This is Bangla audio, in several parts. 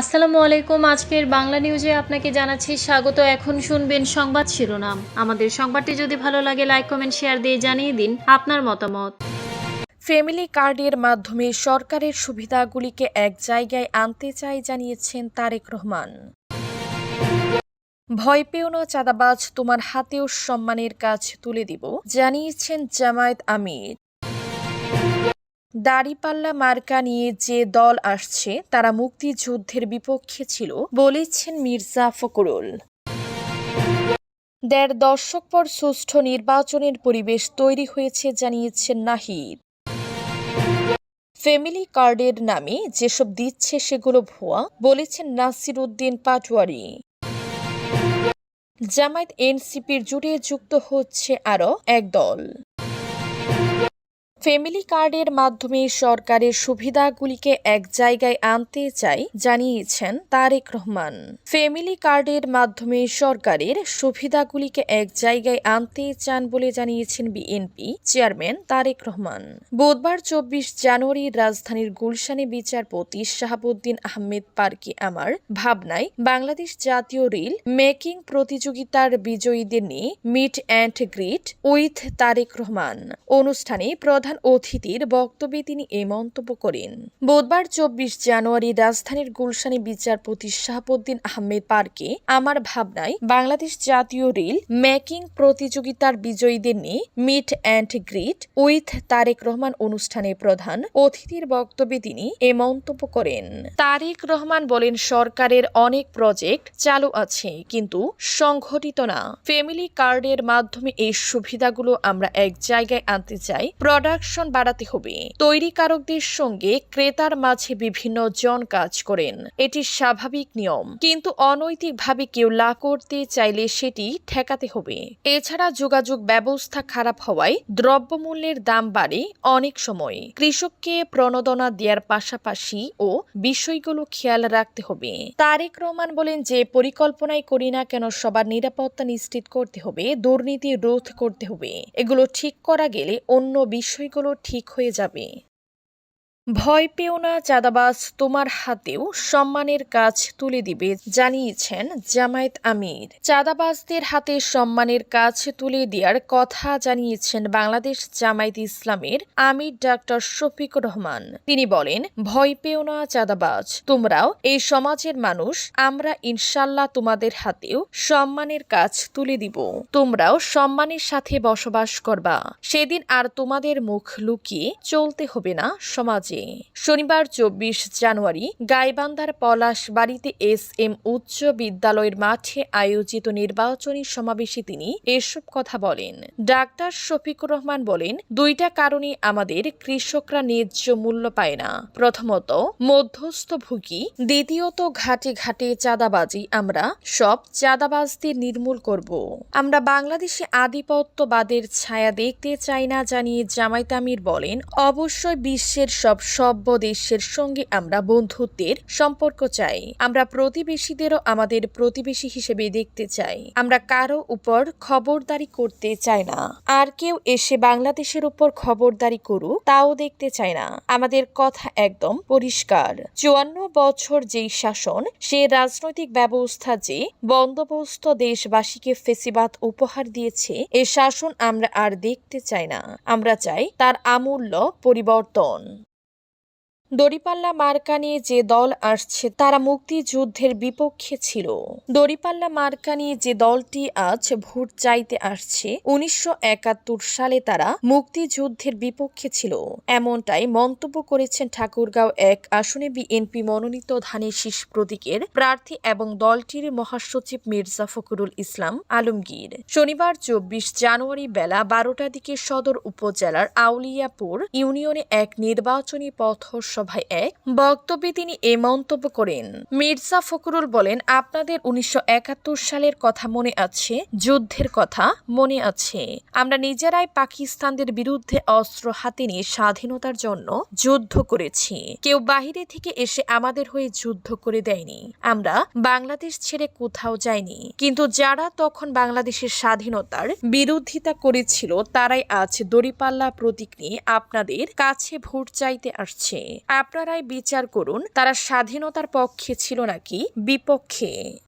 আসসালামু আলাইকুম। আজকের বাংলা নিউজে আপনাকে জানাচ্ছি স্বাগত। এখন শুনবেন সংবাদ শিরোনাম। আমাদের সংবাদটি যদি ভালো লাগে, লাইক, কমেন্ট, শেয়ার দিয়ে জানিয়ে দিন আপনার মতামত। ফ্যামিলি কার্ডের মাধ্যমে সরকারের সুবিধাগুলিকে এক জায়গায় আনতে চাই জানিয়েছেন তারেক রহমান। ভয় পেও না, চাঁদাবাজ, তোমার হাতেও সম্মানের কাজ তুলে দিব, জানিয়েছেন জামায়াত আমির। দাড়িপাল্লা মার্কা নিয়ে যে দল আসছে, তারা মুক্তিযুদ্ধের বিপক্ষে ছিল, বলেছেন মির্জা ফখরুল। দেড় দশক পর সুষ্ঠু নির্বাচনের পরিবেশ তৈরি হয়েছে জানিয়েছেন নাহিদ। ফ্যামিলি কার্ডের নামে যেসব দিচ্ছে সেগুলো ভুয়া, বলেছেন নাসির উদ্দিন পাটোয়ারি। জামায়াত এনসিপির জুড়ে যুক্ত হচ্ছে আরও এক দল। ফ্যামিলি কার্ডের মাধ্যমে সরকারের সুবিধাগুলিকে এক জায়গায় আনতে চাই, জানিয়েছেন তারেক রহমান। ফ্যামিলি কার্ডের মাধ্যমে সরকারের সুবিধাগুলিকে এক জায়গায় আনতে চান বলে জানিয়েছেন বিএনপি চেয়ারম্যান তারেক রহমান। বুধবার চব্বিশ জানুয়ারি রাজধানীর গুলশানে বিচারপতি শাহাবুদ্দিন আহমেদ পার্কে আমার ভাবনায় বাংলাদেশ জাতীয় রেল মেকিং প্রতিযোগিতার বিজয়ীদের নিয়ে meet and greet with Tarique Rahman. অনুষ্ঠানে প্রধান অতিথির বক্তব্যে তিনি এই মন্তব্য করেন। বুধবার চব্বিশ জানুয়ারি রাজধানীর গুলশানে বিচারপতি শাহাবুদ্দিন আহমেদ পার্কে আমার ভাবনায় বাংলাদেশ জাতীয় রেল মেকিং প্রতিযোগিতার বিজয়ীদের নিয়ে meet and greet with Tarique Rahman অনুষ্ঠানে প্রধান অতিথির বক্তব্যে তিনি এ মন্তব্য করেন। তারেক রহমান বলেন, সরকারের অনেক প্রজেক্ট চালু আছে, কিন্তু সংঘটিত না। ফ্যামিলি কার্ডের মাধ্যমে এই সুবিধাগুলো আমরা এক জায়গায় আনতে চাই। প্রোডাকশন বাড়াতে হবে। তৈরিকারকদের সঙ্গে ক্রেতার মাঝে বিভিন্ন জন কাজ করেন। এটি স্বাভাবিক নিয়ম। কিন্তু অনৈতিকভাবে কেউ লা করতে চাইলে সেটি ঠেকাতে হবে। এছাড়া যোগাযোগ ব্যবস্থা খারাপ হওয়ায় দ্রব্যমূল্যের দাম বাড়ে অনেক সময়। কৃষককে প্রণোদনা দেওয়ার পাশাপাশি ও বিষয়গুলো খেয়াল রাখতে হবে। তারেক রহমান বলেন যে পরিকল্পনাই করি না কেন, সবার নিরাপত্তা নিশ্চিত করতে হবে, দুর্নীতি রোধ করতে হবে। এগুলো ঠিক করা গেলে অন্য বিষয়গুলো ঠিক হয়ে যাবে। ভয় পেও না, চাঁদাবাজ। তোমার হাতেও সম্মানের কাজ তুলে দিবে, জানিয়েছেন জামায়াত আমির। চাঁদাবাজদের হাতে সম্মানের কাজ তুলে দেওয়ার কথা জানিয়েছেন বাংলাদেশ জামায়াত ইসলামের আমির ডাক্তার শফিকুর রহমান। তিনি বলেন, ভয় পেও না, চাঁদাবাজ। তোমরাও এই সমাজের মানুষ, আমরা ইনশাল্লাহ তোমাদের হাতেও সম্মানের কাজ তুলে দিব। তোমরাও সম্মানের সাথে বসবাস করবা। সেদিন আর তোমাদের মুখ লুকিয়ে চলতে হবে না সমাজে। শনিবার চব্বিশ জানুয়ারি গাইবান্ধার পলাশ বাড়িতে এস এম উচ্চ বিদ্যালয়ের মাঠে আয়োজিত নির্বাচনী সমাবেশে তিনি এসব কথা বলেন। ডাক্তার শফিকুর রহমান বলেন, দুইটা কারণে আমাদের কৃষকরা ন্যায্য মূল্য পায় না। প্রথমত মধ্যস্থ ভুগি দ্বিতীয়ত ঘাটে ঘাটে চাঁদাবাজি আমরা সব চাঁদাবাজদের নির্মূল করব। আমরা বাংলাদেশে আধিপত্যবাদের ছায়া দেখতে চাই না, জানিয়ে জামায়াত আমির বলেন, অবশ্যই বিশ্বের সব সভ্য দেশের সঙ্গে আমরা বন্ধুত্বের সম্পর্ক চাই। আমরা প্রতিবেশীদেরও আমাদের প্রতিবেশী হিসেবে দেখতে চাই। আমরা কারও উপর খবরদারি করতে চাই না। আর কেউ এসে বাংলাদেশের উপর খবরদারি করুক, তাও দেখতে চাই না। আমাদের কথা একদম পরিষ্কার। চুয়ান্ন বছর যেই শাসন, সে রাজনৈতিক ব্যবস্থা যে বন্দোবস্ত দেশবাসীকে ফেসিবাদ উপহার দিয়েছে, এ শাসন আমরা আর দেখতে চাই না। আমরা চাই তার আমূল্য পরিবর্তন। দড়িপাল্লা মার্কা নিয়ে যে দল আসছে, তারা মুক্তিযুদ্ধের বিপক্ষে ছিল। দড়িপাল্লা মার্কা নিয়ে যে দলটি আজ ভোট চাইতে আসছে, উনিশশো একাত্তর সালে তারা মুক্তিযুদ্ধের বিপক্ষে ছিল। এমনটাই মন্তব্য করেছেন ঠাকুরগাঁও এক আসনে বিএনপি মনোনীত ধানের শীষ প্রতীকের প্রার্থী এবং দলটির মহাসচিব মির্জা ফখরুল ইসলাম আলমগীর। শনিবার চব্বিশ জানুয়ারি বেলা বারোটার দিকে সদর উপজেলার আউলিয়াপুর ইউনিয়নে এক নির্বাচনী পথ সভায় এক বক্তব্যে তিনি এ মন্তব্য করেন। মির্জা ফখরুল বলেন, আপনাদের উনিশশো একাত্তর সালের কথা মনে আছে, যুদ্ধের কথা মনে আছে। আমরা নিজেরাই পাকিস্তানদের বিরুদ্ধে অস্ত্র হাতে নিয়ে স্বাধীনতার জন্য যুদ্ধ করেছি। কেউ বাহিরে থেকে এসে আমাদের হয়ে যুদ্ধ করে দেয়নি। আমরা বাংলাদেশ ছেড়ে কোথাও যাইনি। কিন্তু যারা তখন বাংলাদেশের স্বাধীনতার বিরোধিতা করেছিল, তারাই আজ দড়িপাল্লা প্রতীক নিয়ে আপনাদের কাছে ভোট চাইতে আসছে। আপনারাই বিচার করুন তারা স্বাধীনতার পক্ষে ছিল নাকি? বিপক্ষে।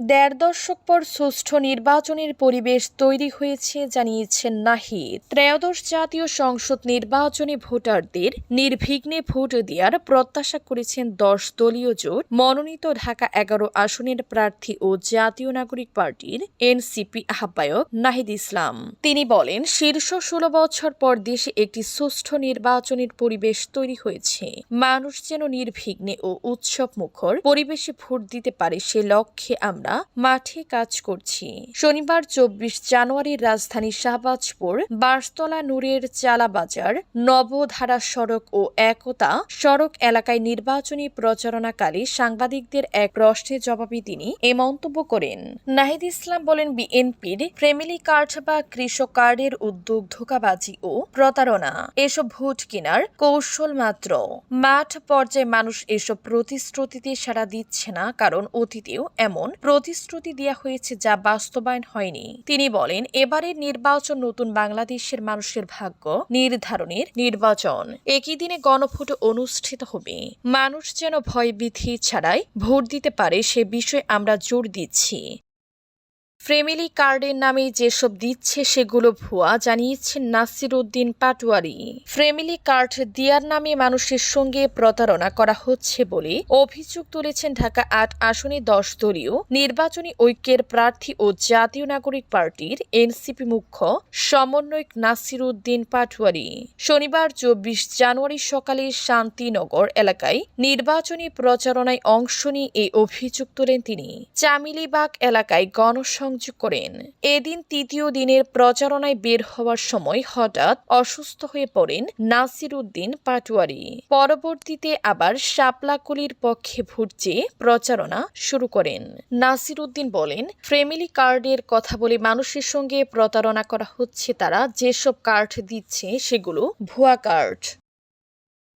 দেড় দশক পর সুষ্ঠু নির্বাচনের পরিবেশ তৈরি হয়েছে জানিয়েছেন নাহিদ ত্রয়োদশ জাতীয় সংসদ নির্বাচনে ভোটারদের নির্বিঘ্নে ভোট দেওয়ার প্রত্যাশা করেছেন দশ দলীয় জোট। মনোনীত ঢাকা এগারো আসনের প্রার্থী ও জাতীয় নাগরিক পার্টির এনসিপি আহ্বায়ক নাহিদ ইসলাম। তিনি বলেন, শীর্ষ ষোলো বছর পর দেশে একটি সুষ্ঠু নির্বাচনের পরিবেশ তৈরি হয়েছে। মানুষ যেন নির্বিঘ্নে ও উৎসব মুখর পরিবেশে ভোট দিতে পারে সে লক্ষ্যে আমরা মাঠে কাজ করছি। শনিবার চব্বিশ জানুয়ারি রাজধানী শাহবাজপুর বাঁশতলা নূরের চালা বাজার নবধারা সড়ক ও একতা সড়ক এলাকায় নির্বাচনী প্রচারণাকালে সাংবাদিকদের এক প্রশ্নের জবাবে তিনি এ মন্তব্য করেন। নাহিদ ইসলাম বলেন, বিএনপির ফ্যামিলি কার্ড বা কৃষক কার্ডের উদ্যোগ ধোকাবাজি ও প্রতারণা। এসব ভোট কেনার কৌশল মাত্র। মাঠ পর্যায়ে মানুষ এসব প্রতিশ্রুতিতে সাড়া দিচ্ছে না, কারণ অতীতেও এমন প্রতিশ্রুতি দেওয়া হয়েছে যা বাস্তবায়ন হয়নি। তিনি বলেন, এবারের নির্বাচন নতুন বাংলাদেশের মানুষের ভাগ্য, নির্ধারণের নির্বাচন। একই দিনে গণভোট অনুষ্ঠিত হবে। মানুষ যেন ভয়ভীতি ছাড়াই ভোট দিতে পারে, সে বিষয়ে আমরা জোর দিচ্ছি। ফ্যামিলি কার্ডের নামে যেসব দিচ্ছে সেগুলো ভুয়া, জানিয়েছেন নাসির উদ্দিন পাটোয়ারি। ফ্যামিলি কার্ড দেওয়ার নামে মানুষের সঙ্গে প্রতারণা করা হচ্ছে বলে অভিযোগ তুলেছেন ঢাকা আট আসনে দশ দলীয় নির্বাচনী ঐক্যের প্রার্থী ও জাতীয় নাগরিক পার্টির এনসিপি মুখ্য সমন্বয়ক নাসির উদ্দিন পাটোয়ারি। শনিবার চব্বিশ জানুয়ারি সকালে শান্তিনগর এলাকায় নির্বাচনী প্রচারণায় অংশ নিয়ে এই অভিযোগ তোলেন তিনি। চামিলিবাগ এলাকায় গণসংযোগ করেন এদিন তৃতীয় দিনের প্রচারণায় বের হওয়ার সময় হঠাৎ অসুস্থ হয়ে পড়েন নাসির উদ্দিন পাটোয়ারি। পরবর্তীতে আবার শাপলাকুলির পক্ষে ভোট চেয়ে প্রচারণা শুরু করেন। নাসির উদ্দিন বলেন, ফ্যামিলি কার্ডের কথা বলে মানুষের সঙ্গে প্রতারণা করা হচ্ছে তারা, যেসব কার্ড দিচ্ছে সেগুলো ভুয়া কার্ড।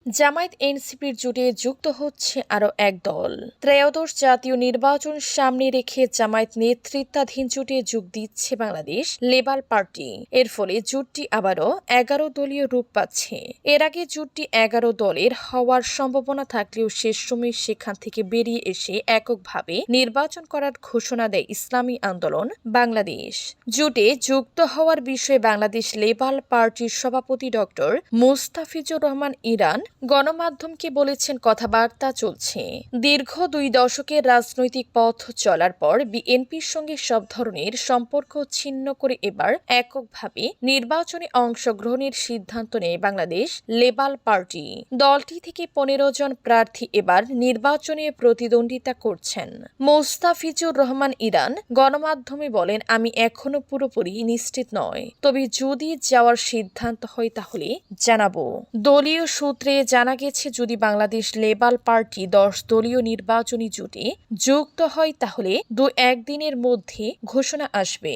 জামায়াত এনসিপির জুটে যুক্ত হচ্ছে আরও এক দল। ত্রয়োদশ জাতীয় নির্বাচন সামনে রেখে জামায়াত নেতৃত্বাধীন জুটে যোগ দিচ্ছে বাংলাদেশ লেবার পার্টি। এর ফলে জোটটি আবারও এগারো দলীয় রূপ পাচ্ছে। এর আগে জোটটি এগারো দলের হওয়ার সম্ভাবনা থাকলেও শেষ সময় সেখান থেকে বেরিয়ে এসে এককভাবে নির্বাচন করার ঘোষণা দেয় ইসলামী আন্দোলন বাংলাদেশ। জোটে যুক্ত হওয়ার বিষয়ে বাংলাদেশ লেবার পার্টির সভাপতি ডক্টর মুস্তাফিজুর রহমান ইরান গণমাধ্যমকে বলেছেন কথাবার্তা চলছে। দীর্ঘ দুই দশকের রাজনৈতিক পথ চলার পর বিএনপির সঙ্গে সব ধরনের সম্পর্ক ছিন্ন করে এবার এককভাবে নির্বাচনে অংশগ্রহণের সিদ্ধান্ত নেয় বাংলাদেশ লেবাল পার্টি। দলটি থেকে পনেরো জন প্রার্থী এবার নির্বাচনে প্রতিদ্বন্দ্বিতা করছেন। মোস্তাফিজুর রহমান ইরান গণমাধ্যমে বলেন, আমি এখনও পুরোপুরি নিশ্চিত নয়। তবে যদি যাওয়ার সিদ্ধান্ত হয় তাহলে জানাব। দলীয় সূত্রে জানা গেছে, যদি বাংলাদেশ লেবার পার্টি দশ দলীয় নির্বাচনী জোটে যুক্ত হয়, তাহলে দু একদিনের মধ্যে ঘোষণা আসবে।